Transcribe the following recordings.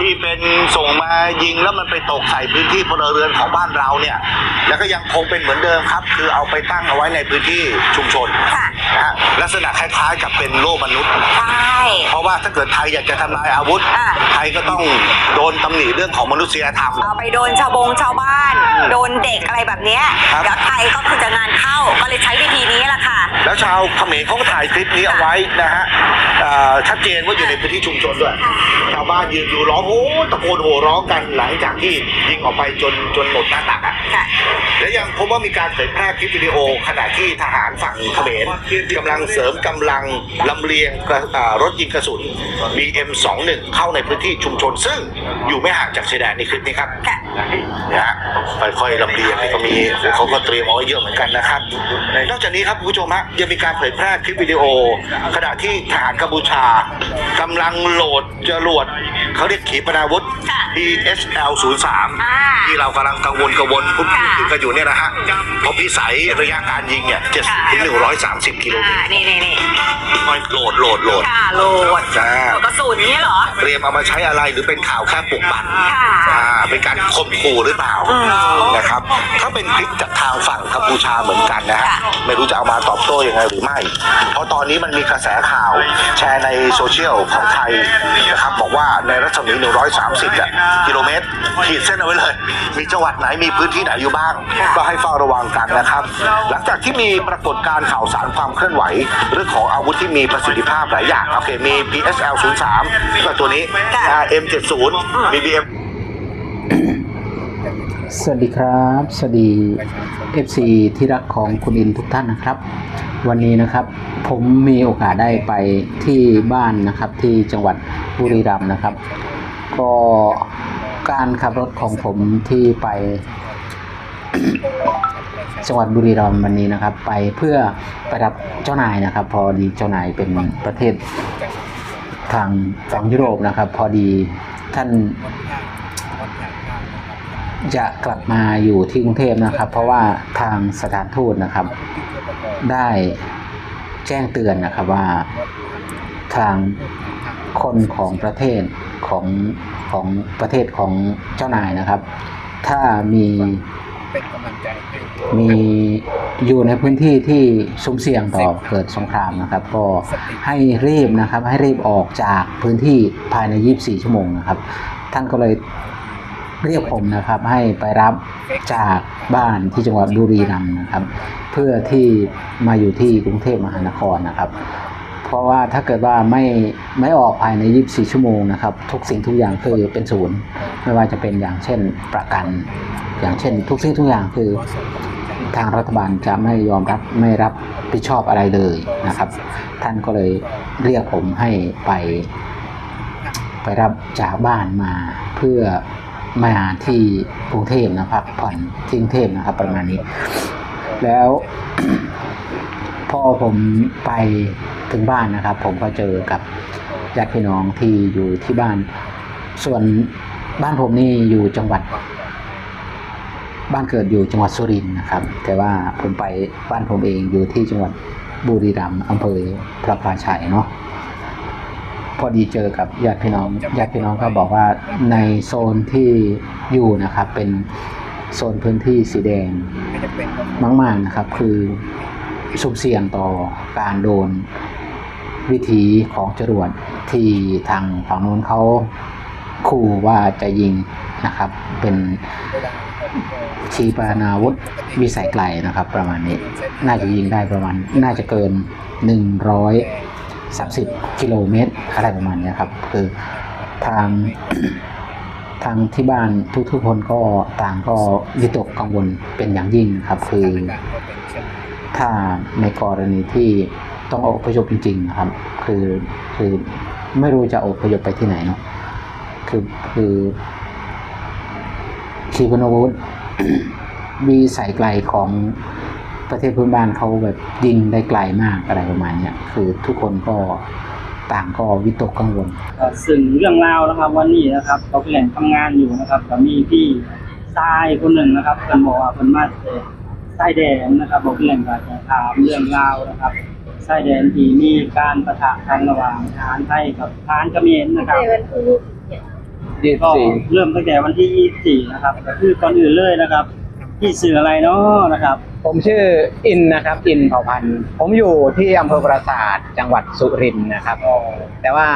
ที่เป็นส่งมายิงแล้วมันไปตกใส่พื้นที่พลเรือนของบ้านเราเนี่ย แล้วก็ยังคงเป็นเหมือนเดิมครับ คือเอาไปตั้งเอาไว้ในพื้นที่ชุมชนค่ะ นะฮะลักษณะคล้ายๆกับเป็นโล่มนุษย์ ใช่ เพราะว่าถ้าเกิดไทยอยากจะทำลายอาวุธ อ่า ไทยก็ต้องโดนตำหนิเรื่องของมนุษยธรรม เอาไปโดนชาวบงชาวบ้าน โดนเด็กอะไร แบบเนี้ยครับ เดี๋ยวไทยก็คือจะงานเข้าก็เลยใช้วิธีนี้แหละค่ะ แล้วชาวเขมรเขาก็ถ่ายคลิปนี้เอาไว้นะฮะเอ่อชัดเจนว่าอยู่ในพื้นที่ชุมชนด้วย ชาวบ้านยืนดูร้องโอ้ตะโกนโห่ร้องกันหลังจากที่ยิงออกไปจนจนหมดหน้าตักอะ ค่ะ และยังพบว่ามีการเผยแพร่คลิปวิดีโอขณะที่ทหารฝั่งเขมรกำลังเสริมกำลังลำเลียงกระอ่ารถยิงกระสุน BM21 เข้าในพื้นที่ชุมชน ซึ่งอยู่ไม่ห่างจากชายแดนในคลิปนี้ครับค่ะ นะฮะค่อยๆลำเลียงนี่ก็มีเขาก็เตรียมเอาไว้เยอะเหมือนกันนะครับ นอกจากนี้ครับคุณผู้ชมฮะยังมีการเผยแพร่คลิปวิดีโอ ขณะที่ทหารกัมพูชากำลังโหลดจรวดเขาเรียกขีปนาวุธค่ะ PSL 03อ่าที่เรากำลังกังวลกังวลพูดค่ะถึงกันอยู่เนี่ยนะฮะเพราะพิสัยระยะการยิงเนี่ย70ถึง130 กิโลเมอ่าตรนี่นี่นี่ค่อยโหลดโหลดโหลดค่ะโหลดจ้าโหลดกระสุนนี้เหรอ เตรียมเอามาใช้อะไรหรือเป็นข่าวแค่ปลุกปั่นค่ะอ่าเป็นการข่มขู่หรือเปล่าอืมนะครับถ้าเป็นคลิปจากทางฝั่งกัมพูชาเหมือนกันนะฮะค่ะไม่รู้จะเอามาตอบโต้ยังไงหรือไม่ เพราะตอนนี้มันมีกระแสข่าวแชร์ในโซเชียลของไทยนะครับบอกว่าในรัศมี 130อะกิโลเมตรขีดเส้นเอาไว้เลย มีจังหวัดไหนมีพื้นที่ไหนอยู่บ้าง ก็ให้เฝ้าระวังกันนะครับ หลังจากที่มีปรากฏการณ์ข่าวสารความเคลื่อนไหว เรื่องของอาวุธที่มีประสิทธิภาพหลายอย่างโอเคมี PSL 03ก็ตัวนี้ค่ะ M70 มี BM สวัสดีครับ สวัสดี FC ที่รักของคุณอินทุกท่านนะครับ วันนี้นะครับผมมีโอกาสได้ไปที่บ้านนะครับที่จังหวัดบุรีรัมย์นะครับ ก็การขับรถของผมที่ไปจังหวัดบุรีรัมย์วันนี้นะครับ ไปเพื่อไปรับเจ้านายนะครับ พอดีเจ้านายเป็นประเทศทางฝั่งยุโรปนะครับ พอดีท่าน จะกลับมาอยู่ที่กรุงเทพนะครับ เพราะว่าทางสถานทูตนะครับ ได้แจ้งเตือนนะครับว่าทางคนของประเทศของของประเทศของเจ้านายนะครับ ถ้ามีมีอยู่ในพื้นที่ที่สุ่มเสี่ยงต่อเกิดสงครามนะครับ ก็ให้รีบนะครับ ให้รีบออกจากพื้นที่ภายใน 24 ชั่วโมงนะครับ ท่านก็เลย เรียกผมนะครับให้ไปรับจากบ้านที่จังหวัดบุรีรัมย์นะครับ เพื่อที่มาอยู่ที่กรุงเทพมหานครนะครับ เพราะว่าถ้าเกิดว่าไม่ไม่ออกภายใน 24 ชั่วโมงนะครับ ทุกสิ่งทุกอย่างคือเป็นศูนย์ไม่ว่าจะเป็นอย่างเช่นประกัน อย่างเช่น ทุกสิ่งทุกอย่างคือทางรัฐบาลจะไม่ยอมรับไม่รับผิดชอบอะไรเลยนะครับ ท่านก็เลยเรียกผมให้ไป ไปรับจากบ้านมาเพื่อ มาที่กรุงเทพนะครับผ่อนที่กรุงเทพนะครับ ประมาณนี้ แล้วพอผมไปถึงบ้านนะครับ ผมก็เจอกับญาติพี่น้องที่อยู่ที่บ้าน ส่วนบ้านผมนี่อยู่จังหวัด บ้านเกิดอยู่จังหวัดสุรินทร์นะครับ แต่ว่าผมไปบ้านผมเองอยู่ที่จังหวัดบุรีรัมย์อำเภอพระพาชัยเนาะ พอดีเจอกับญาติพี่น้องญาติพี่น้องก็บอกว่าในโซนที่อยู่นะครับ เป็นโซนพื้นที่สีแดงมากๆนะครับ คือสุ่มเสี่ยงต่อการโดนวิธีของจรวดที่ทางฝั่งนู้นเขาขู่ว่าจะยิงนะครับ เป็นชีปนาวุธวิสัยไกลนะครับ ประมาณนี้ น่าจะยิงได้ประมาณ น่าจะเกินหนึ่งร้อย 30 กิโลเมตร อะไรประมาณนี้ครับ คือทางทางที่บ้านทุกๆคนก็ต่างก็วิตกกังวลเป็นอย่างยิ่งครับ คือ ถ้าในกรณีที่ต้องอพยพจริงๆครับ คือคือไม่รู้จะอพยพไปที่ไหนเนาะคือคือขีปนวุธวีใส่ไกลของ ประเทศเพื่อนบ้านเขาแบบยิงได้ไกลมากอะไรประมาณเนี้ยคือทุกคนก็ต่างก็วิตกกังวลเอ่อซึ่งเรื่องราวนะครับวันนี้นะครับเขาเป็นแหล่งทำงานอยู่นะครับก็มีพี่ชายคนหนึ่งนะครับเพิ่นบอกว่าเพิ่นมาจากชายแดนนะครับบอกเป็นแหล่งการจะถามเรื่องราวนะครับชายแดนที่มีการประทะกันระหว่างทหารไทยกับทหารเขมรนะครับยี่สิบก็สี่เริ่มตั้งแต่วันที่ 24 นะครับก็คือก่อนอื่นเลยนะครับที่สื่ออะไรเนาะนะครับ ผมชื่ออินนะครับ อินเผ่าพันธุ์ผมอยู่ที่อำเภอปราสาทจังหวัดสุรินทร์นะครับ แต่ว่า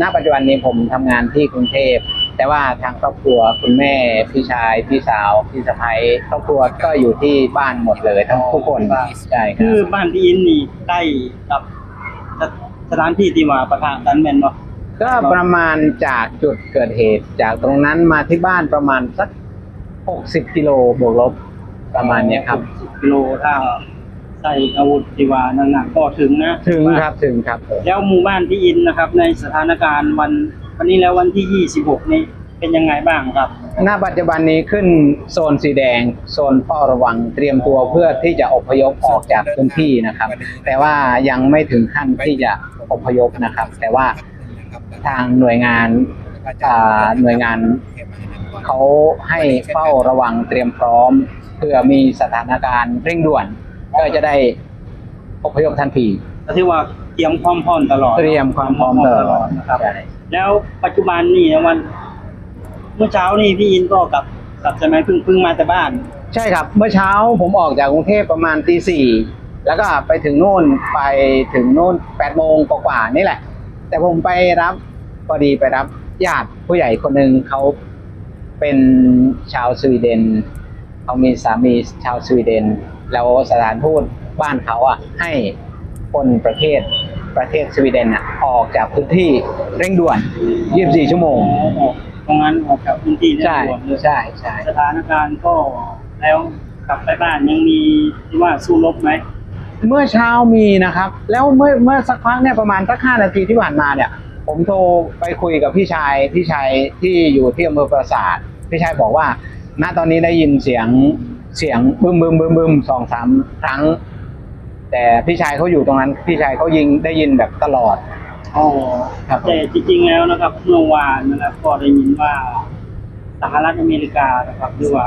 ณปัจจุบันนี้ผมทำงานที่กรุงเทพ แต่ว่าทางครอบครัวคุณแม่พี่ชาย พี่สาวพี่สะใภ้ครอบครัวก็อยู่ที่บ้านหมดเลยทั้งทุกคนใช่คคืรัอบ บ้านพี่อินนี่ใกล้กับสสถานที่ที่มาประทะกันแม่นเนาะก็ประมาณจากจุดเกิดเหตุจากตรงนั้นมาที่บ้านประมาณสักหกสิบกิโลบวกลบ ประมาณเนี้ยครับ10กิโลถ้าใส่อาวุธที่ว่าหนักๆก็ถึงนะถึงครับถึงครับผมแล้วหมู่บ้านพี่อินนะครับ ในสถานการณ์วันวันนี้แล้ววันที่ 26 นี่เป็นยังไงบ้างครับ ณ ปัจจุบันนี้ขึ้นโซนสีแดง โซนเฝ้าระวังเตรียมตัวเพื่อที่จะอพยพออกจากพื้นที่นะครับ แต่ว่ายังไม่ถึงขั้นที่จะอพยพนะครับ แต่ว่าทางหน่วยงานอ่าหน่วยงาน เขาให้เฝ้าระวังเตรียมพร้อมเพื่อมีสถานการณ์เร่งด่วน ก็จะได้อพยพทันทีก็ที่ว่าเตรียมความพร้อมตลอดเตรียมความพร้อมตลอดนะครับใช่แล้วปัจจุบันนี่นะวัน เมื่อเช้านี่พี่อินก็กลับกลับใช่ไหมเพิ่งเพิ่งมาแต่บ้าน ใช่ครับ เมื่อเช้าผมออกจากกรุงเทพประมาณตีสี่แล้วก็ไปถึงนู่นไปถึงนู่นแปดโมงกว่าๆนี่แหละ แต่ผมไปรับพอดีไปรับญาติผู้ใหญ่คนหนึ่งเขา เป็นชาวสวีเดนเขามีสามีชาวสวีเดน แล้วสถานทูตบ้านเขาอะให้คนประเทศประเทศสวีเดนอะออกจากพื้นที่เร่งด่วน 24 ชั่วโมงตรงนั้นออกจากพื้นที่ได้ใช่ด่วนเลยใช่ใช่สถานการณ์ก็แล้วกลับไปบ้านยังมีที่ว่าสู้รบไหมเมื่อเช้ามีนะครับ แล้วเมื่อเมื่อสักพักเนี่ยประมาณสักห้านาทีที่ผ่านมาเนี่ย ผมโทรไปคุยกับพี่ชายพี่ชายที่อยู่ที่อำเภอปราสาท พี่ชายบอกว่า ณตอนนี้ได้ยินเสียงเสียงบึมบึมบึมบึมสองสามครั้ง แต่พี่ชายเขาอยู่ตรงนั้น พี่ชายเขายิงได้ยินแบบตลอดอ๋อครับแต่จริงๆแล้วนะครับเมื่อวานนะครับก็ได้ยินว่าสหรัฐอเมริกานะครับหรือว่า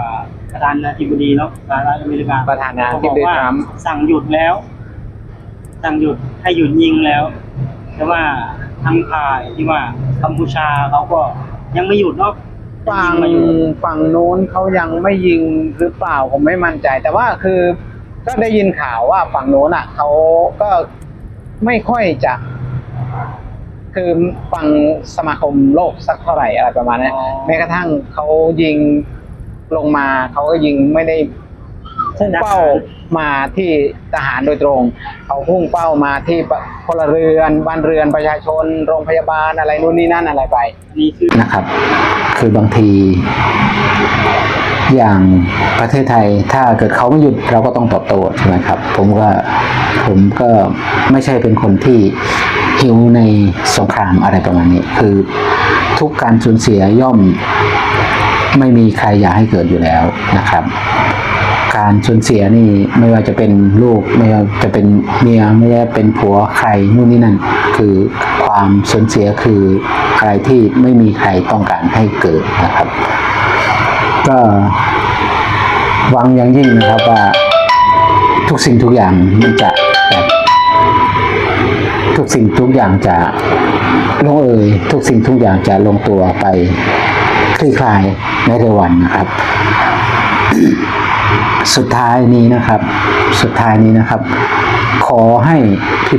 ประธานาธิบดีเนาะสหรัฐอเมริกาประธานาธิบดีเขบอกว่าทรัมป์สั่งหยุดแล้ว สั่งหยุดให้หยุดยิงแล้ว แต่ว่าทางข่ายที่ว่ากัมพูชาเขาก็ยังไม่หยุดเนาะ ฝั่งฝั่งโน้นเขายังไม่ยิงหรือเปล่าผมไม่มั่นใจ แต่ว่าคือก็ได้ยินข่าวว่าฝั่งโน้นอะเขาก็ไม่ค่อยจะ คือฝั่งสมาคมโลกสักเท่าไหร่อะไรประมาณนี้แม้กระทั่งเขายิงลงมาเขาก็ยิงไม่ได้ พุ่งเป้ามาที่ทหารโดยตรง เขาพุ่งเป้ามาที่พลเรือนบ้านเรือนประชาชน โรงพยาบาลอะไรนู่นนี่นั่นอะไรไปนี่คือนะครับ คือบางที อย่างประเทศไทยถ้าเกิดเขาไม่หยุดเราก็ต้องตอบโต้ใช่ไหมครับ ผมก็ผมก็ไม่ใช่เป็นคนที่หิวในสงครามอะไรประมาณนี้ คือทุกการสูญเสียย่อมไม่มีใครอยากให้เกิดอยู่แล้วนะครับ การสูญเสียนี่ไม่ว่าจะเป็นลูกไม่ว่าจะเป็นเมียไม่ว่าเป็นผัวใครนู่นนี่นั่นคือความสูญเสียคืออะไรที่ไม่มีใครต้องการให้เกิดนะครับ ก็หวังอย่างยิ่งนะครับว่าทุกสิ่งทุกอย่างมันจะแบบทุกสิ่งทุกอย่างจะลงเอยทุกสิ่งทุกอย่างจะลงตัวไปคลี่คลายในเร็ววันนะครับ สุดท้ายนี้นะครับ สุดท้ายนี้นะครับ ขอให้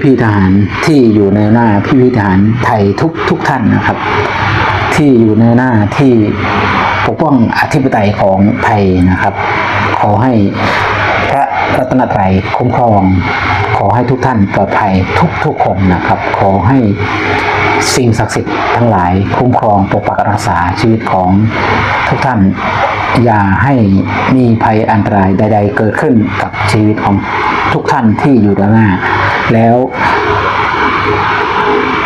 พี่ๆทหารที่อยู่ในหน้าพี่ๆทหารไทยทุกทุกท่านนะครับ ที่อยู่ในหน้าที่ปกป้องอธิปไตยของไทยนะครับ ขอให้พระรัตนตรัยคุ้มครอง ขอให้ทุกท่านปลอดภัยทุกทุกคนนะครับ ขอให้ สิ่งศักดิ์สิทธิ์ทั้งหลายคุ้มครองปกปักรักษาชีวิตของทุกท่าน อย่าให้มีภัยอันตรายใด ๆ เกิดขึ้นกับชีวิตของทุกท่านที่อยู่ด้านหน้า แล้ว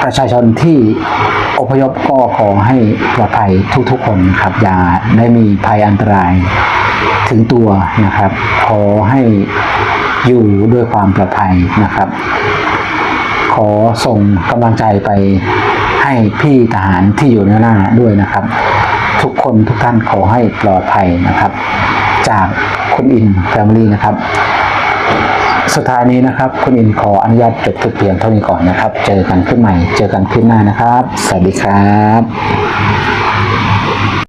ประชาชนที่อพยพก็ขอให้ปลอดภัยทุกๆคนครับ อย่าได้มีภัยอันตรายถึงตัวนะครับ ขอให้อยู่ด้วยความปลอดภัยนะครับ ขอส่งกำลังใจไป ให้พี่ทหารที่อยู่ในหน้าด้วยนะครับ ทุกคนทุกท่านขอให้ปลอดภัยนะครับ จากคุณอินแฟมิลี่นะครับ สุดท้ายนี้นะครับ คุณอินขออนุญาตจบคลิปเพียงเท่านี้ก่อนนะครับ เจอกันคลิปใหม่ เจอกันคลิปหน้านะครับ สวัสดีครับ